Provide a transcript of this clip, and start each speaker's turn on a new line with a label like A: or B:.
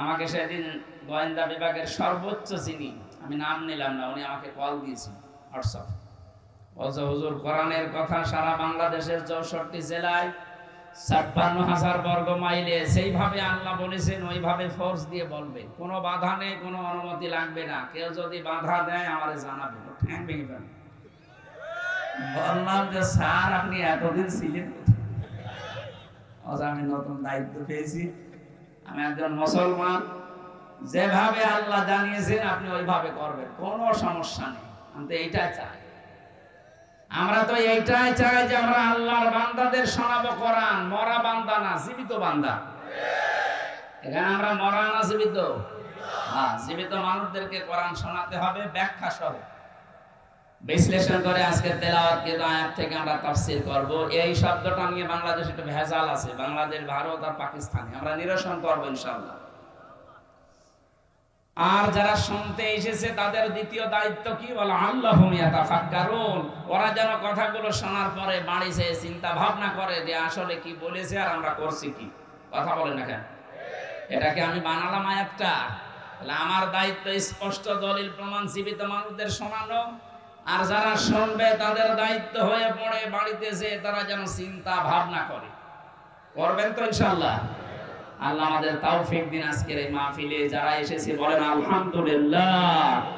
A: আমাকে সেদিন গোয়েন্দা বিভাগের সর্বোচ্চ চিনি আমি নাম নিলাম না, উনি আমাকে কল দিয়েছেন হোয়াটসঅ্যাপ বলছে, হুজুর, কোরআনের কথা সারা বাংলাদেশের চৌষট্টি জেলায় ছাপ্পান্ন হাজার বর্গ মাইলে সেইভাবে আল্লাহ বলেছেন, ওইভাবে ফোর্স দিয়ে বলবে। কোনো বাধা নেই, কোনো অনুমতি লাগবে না। কেউ যদি বাধা দেয়, আমারে জানাবে। ঠ্যাং ভেঙে বললাম যে, স্যার, আপনি এতদিন ছিলেন আমি নতুন দায়িত্ব পেয়েছি। আমি একজন মুসলমান, যেভাবে আল্লাহ জানিয়েছেন আপনি ওইভাবে করবেন, কোনো সমস্যা নেই, আমি তো এইটাই চাই। আমরা তো এইটাই চাই যে আমরা আল্লাহর বান্দাদের শোনাবো কোরআন, মরা বান্দা না, জীবিত বান্দা। এখানে আমরা মরা না, জীবিত? হ্যাঁ জীবিত মানুষদেরকে কোরআন শোনাতে হবে, ব্যাখ্যা সহ। বিশ্লেষণ করে আজকে তেলাওয়াত কিন্তু আয়াত থেকে আমরা তাফসীর করব। এই শব্দটা নিয়ে বাংলাদেশে একটা ভেজাল আছে। বাংলাদেশ, ভারত আর পাকিস্তানে। আমরা নিরসন করব ইনশাআল্লাহ। আর যারা শুনতে এসেছে, তাদের দ্বিতীয় দায়িত্ব কি? বলো আল্লাহ ইয়াতাফাক্কারুন। ওরা যেন কথাগুলো শোনার পরে বাড়ি যেয়ে চিন্তা ভাবনা করে যে আসলে কি বলেছে আর আমরা করছি কি। কথা বলে না কেন? এটাকে আমি বানালাম আয়াতটা? তাহলে আমার দায়িত্ব স্পষ্ট, দলিল, প্রমাণ, জীবিত মানুষদের শোনানো। আর যারা শুনবে, তাদের দায়িত্ব হয়ে পড়ে বাড়িতে যে তারা যেন চিন্তা ভাবনা করে। করবেন তো ইনশাআল্লাহ। আল্লাহ আমাদের তৌফিক দিন আজকের এই মাহফিলে। যারা এসেছে, বলেন আলহামদুলিল্লাহ।